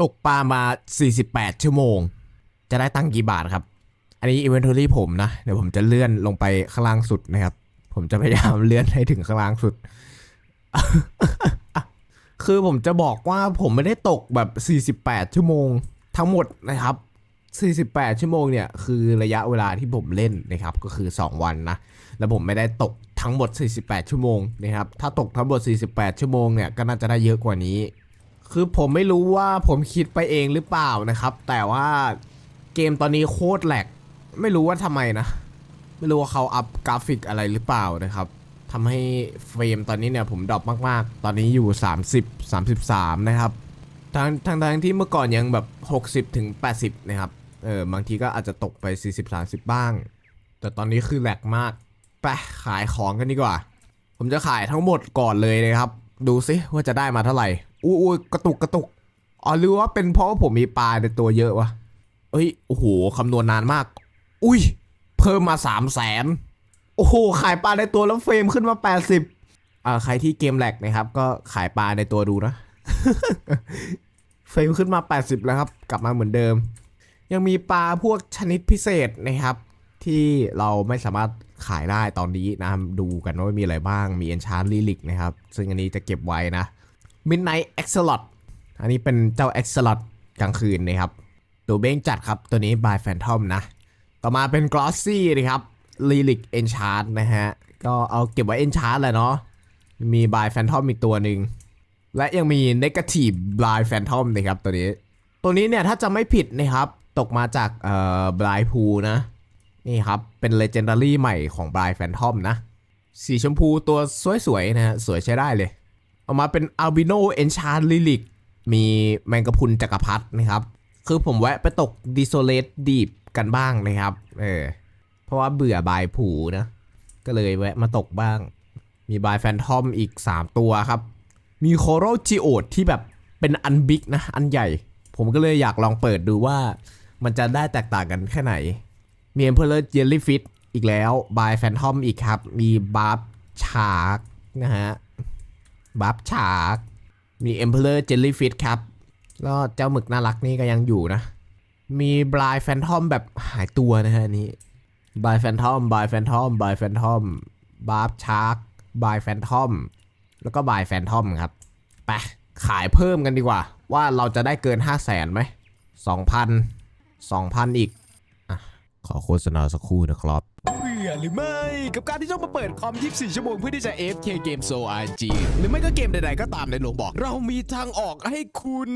ตกปลามา 48 ชั่วโมง จะได้ตังค์กี่บาทครับ อันนี้ inventory ผมนะ เดี๋ยวผมจะเลื่อนลงไปข้างล่างสุดนะครับ ผมจะพยายามเลื่อนให้ถึงข้างล่างสุด คือผมจะบอกว่าผมไม่ได้ตกแบบ 48 ชั่วโมง ทั้งหมดนะครับ 48 ชั่วโมงเนี่ยคือระยะเวลาที่ผมเล่นนะครับ ก็คือ 2 วันนะ แล้วผมไม่ได้ตกทั้งหมด 48 ชั่วโมงนะครับ ถ้าตกทั้งหมด 48 ชั่วโมงเนี่ยก็น่าจะได้เยอะกว่านี้ คือผมไม่รู้ว่าผมคิดไปเองหรือเปล่านะครับ แต่ว่าเกมตอนนี้โคตรแหลก ไม่รู้ว่าทำไมนะ ไม่รู้ว่าเขาอัพกราฟิกอะไรหรือเปล่านะครับทำให้เฟรมตอนนี้เนี่ยผมดรอปมากๆ ตอนนี้อยู่ 30 33 นะครับทั้งทั้งทั้งที่เมื่อก่อนยังแบบ 60ถึง80 นะครับ เออบางทีก็อาจจะตกไป 40 30 บ้าง แต่ตอนนี้คือแหลกมาก ไปขายของกันดีกว่า ผมจะขายทั้งหมดก่อนเลยนะครับ ดูซิว่าจะได้มาเท่าไหร่ อู้ยกระตุกกระตุกอ๋อหรือว่าเป็นเพราะว่าผมมีปลาในตัวเยอะวะเอ้ยโอ้โหคำนวณนานมาก อุ้ย เพิ่มมา3 0 0แสนโอ้โหขายปลาในตัวแล้วเฟรมขึ้นมา80อ่าใครที่เกมแหลกนะครับ ก็ขายปลาในตัวดูนะเฟรมขึ้นมา 80 แล้วครับ กลับมาเหมือนเดิม ยังมีปลาพวกชนิดพิเศษนะครับ ที่เราไม่สามารถขายได้ตอนนี้นะดูกันว่ามีอะไรบ้างมี Enchant Relic นะครับ ซึ่งอันนี้จะเก็บไว้นะ Midnight Axolot อันนี้เป็นเจ้า Axolot กลางคืนนะครับ ตัวเบ้งจัดครับ ตัวนี้ by Phantom นะ ต่อมาเป็น Glossy นะครับ Relic Enchant นะฮะ ก็เอาเก็บไว้ Enchant แหละเนาะ มี by Phantom อีกตัวหนึ่ง และยังมี Negative by Phantom นะครับตัวนี้ ตัวนี้เนี่ยถ้าจะไม่ผิดนะครับ ตกมาจากเอ่อ Blind Pool นะ นี่ครับ เป็น Legendary ใหม่ของ Blind Phantom นะ สีชมพูตัวสวยๆนะฮะ สวยใช้ได้เลย เอามาเป็น Albino Enchant Relic มีแมงกะพุนจักรพรรดินะครับ คือผมแวะไปตก Desolate Deep กันบ้างนะครับ เออ เพราะว่าเบื่อบายผูนะ ก็เลยแวะมาตกบ้าง มีบายแฟนทอมอีก 3 ตัวครับ มีโคโรจิโอดที่แบบเป็นอันบิ๊กนะ อันใหญ่ ผมก็เลยอยากลองเปิดดูว่า มันจะได้แตกต่างกันแค่ไหน มี Emperor Jellyfish อีกแล้วบายแฟนทอมอีกครับ มีบาร์บชาร์กนะฮะ บัฟฉาก มี Emperor Jellyfish ครับ แล้วเจ้าหมึกน่ารักนี่ก็ยังอยู่นะ มีบลายแฟนทอมแบบหายตัวนะฮะนี้บายแฟนทอมบายแฟนทอมบายแฟนทอมบัฟชาร์กบายแฟนทอมแล้วก็บายแฟนทอมครับ ไป ขายเพิ่มกันดีกว่า ว่าเราจะได้เกิน 5 0 0แสนไหม2,000 2,000อีกอขอโฆษณาสักครู่นะครับ หรือไม่ กับการที่ต้องมาเปิดคอม 24 ชั่วโมงเพื่อที่จะ F K เกม So RG หรือไม่ก็เกมใดๆก็ตามในโลบอก เรามีทางออกให้คุณ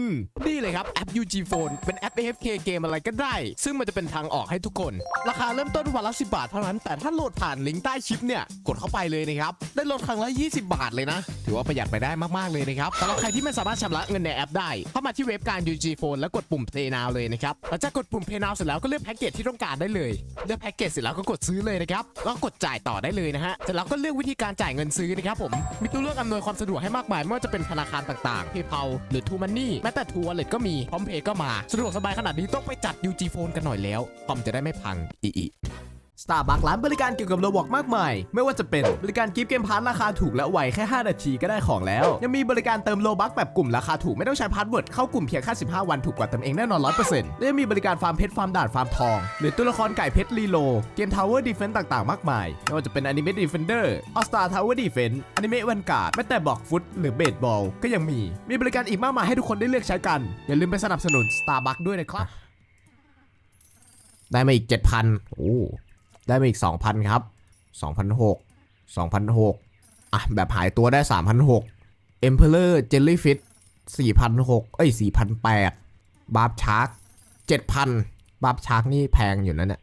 นี่เลยครับ แอป UG Phone เป็นแอป AFK เกมอะไรก็ได้ ซึ่งมันจะเป็นทางออกให้ทุกคน ราคาเริ่มต้นวันละ 10 บาทเท่านั้น แต่ถ้าโหลดผ่านลิงก์ใต้คลิปเนี่ย กดเข้าไปเลยนะครับ ได้ลดครั้งละ 20 บาทเลยนะ ถือว่าประหยัดไปได้มากๆเลยนะครับสำหรับใครที่ไม่สามารถชำระเงินในแอปได้ เข้ามาที่เว็บการ UG Phone แล้วกดปุ่ม Pay Now เลยนะครับหลังจากกดปุ่ม Pay Now เสร็จแล้วก็เลือกแพ็กเกจที่ต้องการได้เลย เลือกแพ็กเกจเสร็จแล้วก็กดซื้อเลยนะครับแล้วก็กดจ่ายต่อได้เลยนะฮะเสร็จแล้วก็เลือกวิธีการจ่ายเงินซื้อนะครับผมมีตัวเลือกอำนวยความสะดวกให้มากมายไม่ว่าจะเป็นธนาคารต่างๆ PayPal หรือ True Money แม้แต่ True Wallet ก็มีพร้อมเพย์ก็มาสะดวกสบายขนาดนี้ต้องไปจัด UG Phone กันหน่อยแล้วคอมจะได้ไม่พังอี อี Starbucks ร้านบริการเกี่ยวกับโรบอกมากมาย ไม่ว่าจะเป็นบริการกิฟต์เกมพาร์ทราคาถูกและไวแค่ 5 นาทีก็ได้ของแล้ว ยังมีบริการเติมโลบัคแบบกลุ่มราคาถูกไม่ต้องใช้พาสเวิร์ดเข้ากลุ่มเพียงแค่15 วันถูกกว่าเติมเองแน่นอน100%และยังมีบริการฟาร์มเพชรฟาร์มด่านฟาร์มทอง หรือตัวละครไก่เพชรรีโลเกม Tower Defense ต่างๆ มากมายไม่ว่าจะเป็น Anime Defender All Star Tower Defense Anime Vanguard แม้แต่บอกฟุตหรือเบสบอลก็ยังมี มีบริการอีกมากมายให้ทุกคนได้เลือกใช้กันอย่าลืมไปสนับสนุน Starbucks ด้วยนะครับได้มาอีก 7,000 โอ้ ได้มาอีก 2,000 ครับ 2,006 2,006อะ แบบหายตัวได้ 3,006 Emperor Jellyfish 4,006เอ้ย4,008บาร์บชาร์ก7,000บาร์บชาร์กนี่แพงอยู่นะเนี่ย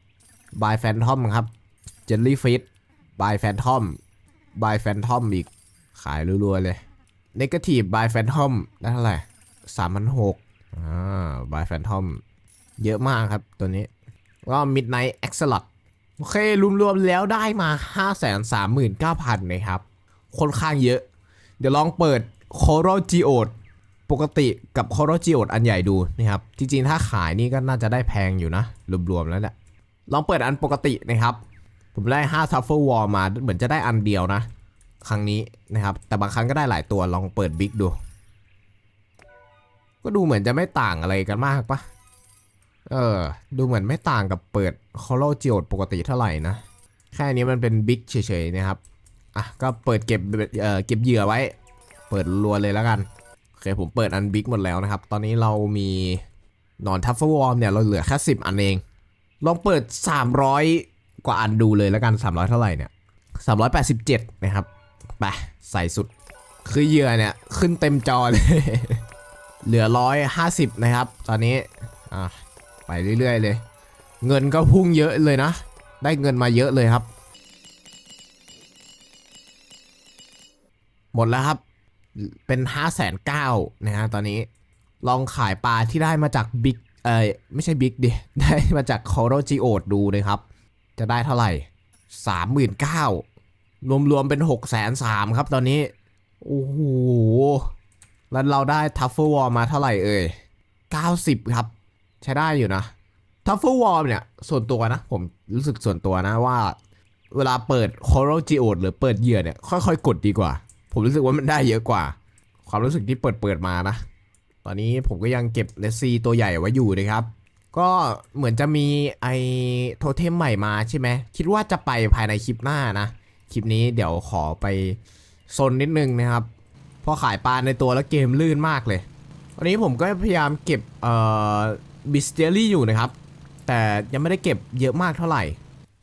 บายแฟนทอมครับ Jellyfish บายแฟนทอมบายแฟนทอมอีก ขายรัวๆเลย Negative บายแฟนทอมได้เท่าไหร่3,006อ่าบายแฟนทอมเยอะมากครับตัวนี้ ก็ Midnight Axolot โอเครวมๆแล้วได้มา 539,000นะครับค่อนข้างเยอะ เดี๋ยวลองเปิด Coral Geode ปกติกับ Coral Geode อันใหญ่ดูนะครับ จริงๆ ถ้าขายนี่ก็น่าจะได้แพงอยู่นะ รวมๆแล้วเนี่ยลองเปิดอันปกตินะครับ ผมได้5 Truffle Wall มาเหมือนจะได้อันเดียวนะ ครั้งนี้นะครับ แต่บางครั้งก็ได้หลายตัวลองเปิดบิ๊กดู ก็ดูเหมือนจะไม่ต่างอะไรกันมากปะ เออ ดูเหมือนไม่ต่างกับเปิด c o l o g e o d ปกติเท่าไหร่นะ แค่นี้มันเป็นบิ๊กเฉยๆนะครับ อะ ก็เปิดเก็บเอ่อเก็บเหยื่อไว้ เปิดรัวเลยแล้วกัน โอเคผมเปิดอันบิ๊กหมดแล้วนะครับ ตอนนี้เรามีหนอนทัฟเฟิลวอร์มเนี่ย เราเหลือแค่10 อันเอง ลองเปิด 300 กว่าอันดูเลยแล้วกัน 300 เท่าไหร่เนี่ย 387 นะครับไปใส่สุด คือเหยื่อเนี่ย ขึ้นเต็มจอเลย เหลือ 150 นะครับ ตอนนี้ อะ ไปเรื่อย ๆ เลย เงินก็พุ่งเยอะเลยนะ ได้เงินมาเยอะเลยครับ หมดแล้วครับ เป็น5 9 0 0 0นะฮะตอนนี้ ลองขายปลาที่ได้มาจากบิ๊กเอ้ยไม่ใช่บิ๊กดิ ได้มาจากคอโรจิโอดดูนะครับ จะได้เท่าไหร่39,000รวมๆเป็น6 3 0 0 0ครับตอนนี้ โอ้โห แล้วเราได้ทัฟเฟิลวอลมาเท่าไหร่เอ่ย90 ครับ ใช้ได้อยู่นะทัฟเฟิลวอลเนี่ย ส่วนตัวนะ ผมรู้สึกส่วนตัวนะว่า เวลาเปิด c o r a l Geode หรือเปิดเหยื่อเนี่ย ค่อยๆ กดดีกว่า ผมรู้สึกว่ามันได้เยอะกว่า ความรู้สึกที่เปิดเปิดมานะ ตอนนี้ผมก็ยังเก็บเลซีตัวใหญ่ไว้อยู่นะครับ ก็เหมือนจะมีไอโทเทมใหม่มาใช่ไหม คิดว่าจะไปภายในคลิปหน้านะ คลิปนี้เดี๋ยวขอไปซนนิดนึงนะครับพราะขายปลาในตัวแล้วเกมลื่นมากเลยวันนี้ผมก็พยายามเก็บเอ่อ บิสเตอรี่อยู่นะครับ แต่ยังไม่ได้เก็บเยอะมากเท่าไหร่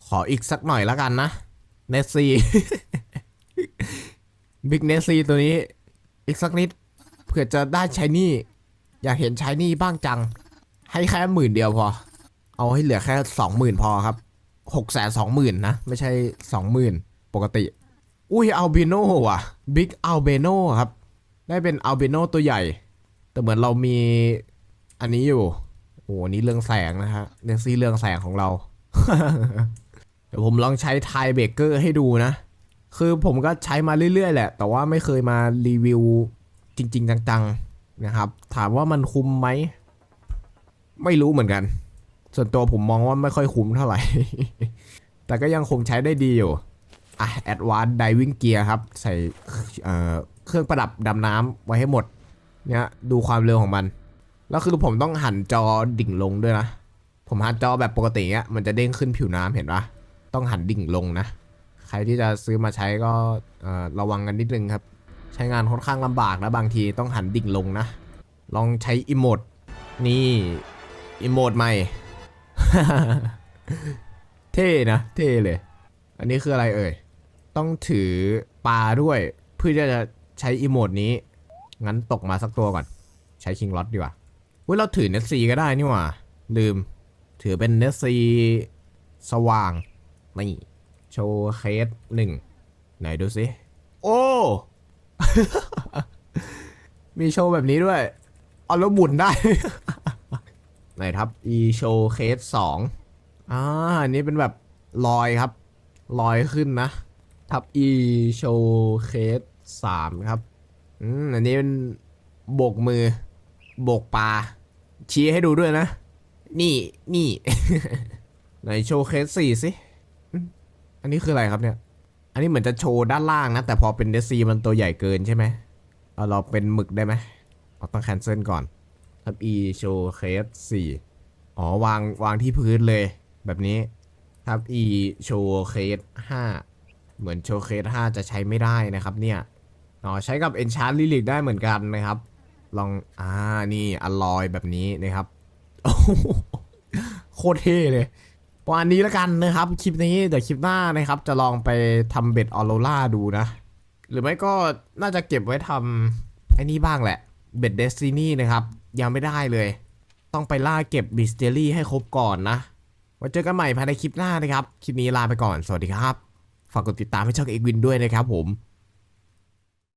ขออีกสักหน่อยแล้วกันนะเนสซีบิ๊กเนสซีตัวนี้ อีกสักนิดเผื่อจะได้ใช้นี่ อยากเห็นใช้นี่บ้างจัง ให้แค่หมื่นเดียวพอ เอาให้เหลือแค่สองหมื่นพอครับหกแสนสองหมื่นนะ ไม่ใช่สองหมื่นปกติ อุ้ยอัลเบโนว่ะบิ๊กอัลเบโนครับ ได้เป็นอัลเบโนตัวใหญ่ แต่เหมือนเรามีอันนี้อยู่ อ้โหอันนี้เรื่องแสงนะฮะเรื่องซีเรื่องแสงของเรา เดี๋ยวผมลองใช้ไทเบเกอร์ให้ดูนะ คือผมก็ใช้มาเรื่อยๆ แหละ แต่ว่าไม่เคยมารีวิวจริง ๆ จังๆ นะครับ ถามว่ามันคุ้มไหม ไม่รู้เหมือนกัน ส่วนตัวผมมองว่าไม่ค่อยคุ้มเท่าไหร่ แต่ก็ยังคงใช้ได้ดีอยู่ อะ Advanced Diving Gear ครับ ใส่เอ่อเครื่องประดับดำน้ำไว้ให้หมด เนี่ยดูความเร็วของมัน แล้วคือผมต้องหันจอดิ่งลงด้วยนะ ผมหันจอแบบปกติเงี้ยมันจะเด้งขึ้นผิวน้ำเห็นปะต้องหันดิ่งลงนะ ใครที่จะซื้อมาใช้ก็ระวังกันนิดนึงครับ ใช้งานค่อนข้างลำบากนะบางทีต้องหันดิ่งลงนะ ลองใช้อิโมดนี่อิโมดใหม่ เท่นะ เท่เลย อันนี้คืออะไรเอ่ย ต้องถือปลาด้วย เพื่อจะใช้อิโมดนี้ งั้นตกมาสักตัวก่อน ใช้คิงล็อตดีกว่า เว้ยเราถือเนสซีก็ได้นี่หว่า ลืม ถือเป็นเนสซีสว่าง นี่ โชว์เคสหนึ่งไหนดูสิ โอ้ มีโชว์แบบนี้ด้วย เอาแล้วหมุนได้ ไหนครับ e โชว์เคสสองอ่าอันนี้เป็นแบบลอยครับ ลอยขึ้นนะ ทับ e โชว์เคสสามครับ อืม อันนี้เป็นโบกมือ โบกปลาชี้ให้ดูด้วยนะ นี่นี่ ไหนโชว์เคสสี่สิ อันนี้คืออะไรครับเนี่ย อันนี้เหมือนจะโชว์ด้านล่างนะ แต่พอเป็นเดซีมันตัวใหญ่เกินใช่ไหมเอาเราเป็นหมึกได้ไหมเราต้องแคนเซิลก่อนทับ e โชว์เคสสี่อ๋อ วางวางที่พื้นเลย แบบนี้ทับ e โชว์เคสห้าเหมือนโชว์เคสห้าจะใช้ไม่ได้นะครับเนี่ย อ๋อ ใช้กับ Enchant Lyric ได้เหมือนกันนะครับ ลอง อ่า นี่อลอยแบบนี้นะครับโอ้โหโคตรเท่เลยประมาณนี้แล้วกันนะครับ คลิปนี้เดี๋ยวคลิปหน้านะครับ จะลองไปทำเบ็ดออโรล่าดูนะ หรือไม่ก็น่าจะเก็บไว้ทำไอ้นี่บ้างแหละ เบ็ดเดสตินีนะครับ ยังไม่ได้เลย ต้องไปล่าเก็บบิสเตอรี่ให้ครบก่อนนะไว้เจอกันใหม่ภายในคลิปหน้านะครับ คลิปนี้ลาไปก่อน สวัสดีครับ ฝากกดติดตามให้ช่องเอกวินด้วยนะครับผม